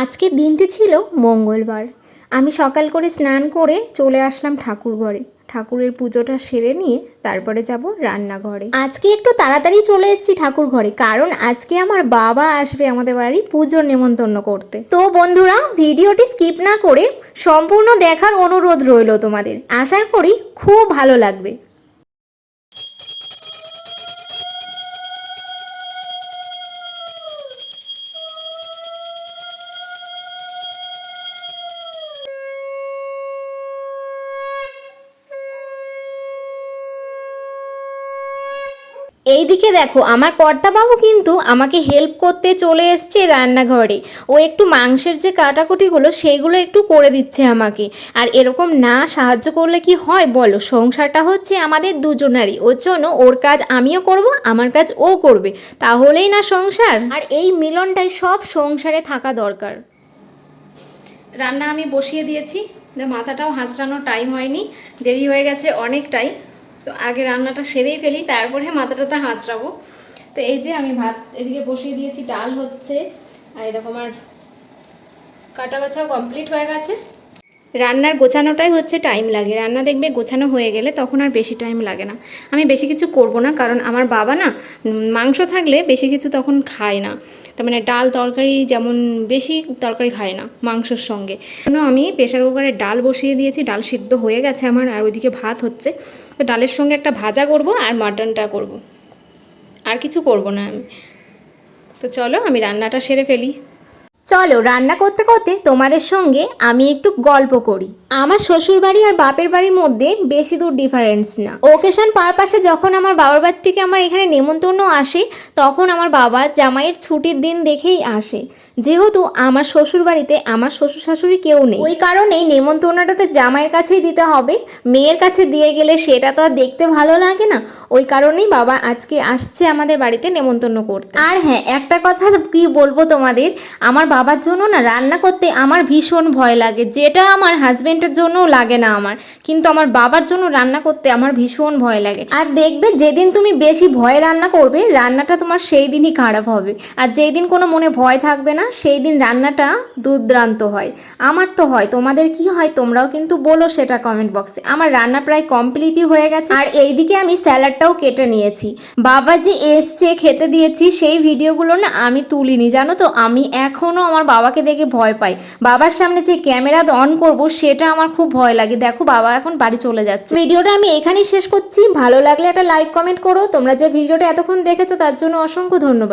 আজকের দিনটি ছিল মঙ্গলবার। আমি সকাল করে স্নান করে চলে আসলাম ঠাকুর ঘরে। ঠাকুরের পুজোটা সেরে নিয়ে তারপরে যাব রান্নাঘরে। আজকে একটু তাড়াতাড়ি চলে এসেছি ঠাকুর ঘরে, কারণ আজকে আমার বাবা আসবে আমাদের বাড়ি পুজোর নেমন্তন্ন করতে। তো বন্ধুরা, ভিডিওটি স্কিপ না করে সম্পূর্ণ দেখার অনুরোধ রইল তোমাদের। আশা করি খুব ভালো লাগবে। এইদিকে দেখো, আমার কর্তাবাবু কিন্তু আমাকে হেল্প করতে চলে এসছে রান্নাঘরে। ও একটু মাংসের যে কাটাকুটিগুলো সেইগুলো একটু করে দিচ্ছে আমাকে। আর এরকম না সাহায্য করলে কি হয় বলো? সংসারটা হচ্ছে আমাদের দুজনারই। ওর জন্য ওর কাজ আমিও করব, আমার কাজ ও করবে। তাহলেই না সংসার? আর এই মিলনটাই সব সংসারে থাকা দরকার। রান্না আমি বসিয়ে দিয়েছি। মাথাটাও হাঁচড়ানোর টাইম হয়নি। দেরি হয়ে গেছে অনেকটাই। তো আগে রান্নাটা সেরেই ফেলি, তারপরে মাথাটা তো হাঁচড়াবো। তো এই যে আমি ভাত এদিকে বসিয়ে দিয়েছি, ডাল হচ্ছে, আর এরকম আর কাটা বাছাও কমপ্লিট হয়ে গেছে। রান্নার গোছানোটাই হচ্ছে টাইম লাগে। রান্না দেখবে গোছানো হয়ে গেলে তখন আর বেশি টাইম লাগে না। আমি বেশি কিছু করব না, কারণ আমার বাবা না মাংস থাকলে বেশি কিছু তখন খায় না। তার মানে ডাল তরকারি যেমন বেশি তরকারি খায় না মাংসর সঙ্গে। জন্য আমি প্রেশার কুকারে ডাল বসিয়ে দিয়েছি, ডাল সিদ্ধ হয়ে গেছে আমার, আর ওইদিকে ভাত হচ্ছে। তো ডালের সঙ্গে একটা ভাজা করব আর মাটনটা করব। আর কিছু করব না আমি। তো চলো আমি রান্নাটা সেরে ফেলি। চলো রান্না করতে করতে তোমাদের সঙ্গে আমি একটু গল্প করি। আমার শ্বশুর বাড়ি আর বাপের বাড়ির মধ্যে বেশি দূর ডিফারেন্স না। ওকেশন পারপাসে যখন আমার বাবার বাড়ি থেকে আমার এখানে নেমন্তন্ন আসে, তখন আমার বাবা জামাইয়ের ছুটির দিন দেখেই আসে। যেহেতু আমার শ্বশুর বাড়িতে আমার শ্বশুর শাশুড়ি কেউ নেই। ওই কারণেই নেমন্তন্নটা তো জামাইয়ের কাছেই দিতে হবে। মেয়ের কাছে দিয়ে গেলে সেটা তো আর দেখতে ভালো লাগে না। ওই কারণেই বাবা আজকে আসছে আমাদের বাড়িতে নেমন্তন্ন করতে। আর হ্যাঁ একটা কথা কি বলব তোমাদের? আমার বাবার জন্য না রান্না করতে আমার ভীষণ ভয় লাগে। যেটা আমার হাজবেন্ডের জন্যও লাগে না আমার। কিন্তু আমার বাবার জন্য রান্না করতে আমার ভীষণ ভয় লাগে। আর দেখবে যেদিন তুমি বেশি ভয়ে রান্না করবে, রান্নাটা তোমার সেই দিনই খারাপ হবে। আর যেই দিন কোনো মনে ভয় থাকবে না সেই দিন রান্নাটা দুর্দ্রান্ত হয়। আমার তো হয়, তোমাদের কি হয় তোমরাও কিন্তু বলো সেটা কমেন্ট বক্সে আমার রান্না প্রায় কমপ্লিটই হয়ে গেছে। আর এইদিকে আমি স্যালাডটাও কেটে নিয়েছি। বাবা যে এসছে খেতে দিয়েছি, সেই ভিডিওগুলো না আমি তুলিনি। জানো তো, আমি এখনও আমার বাবাকে দেখে ভয় পাই। বাবার সামনে যে ক্যামেরা অন করব, সেটা আমার খুব ভয় লাগে। দেখো, বাবা এখন বাড়ি চলে যাচ্ছে। ভিডিওটা আমি এখানেই শেষ করছি। ভালো লাগলে একটা লাইক, কমেন্ট করো। তোমরা যে ভিডিওটা এতক্ষণ দেখেছ, তার জন্য অসংখ্য ধন্যবাদ।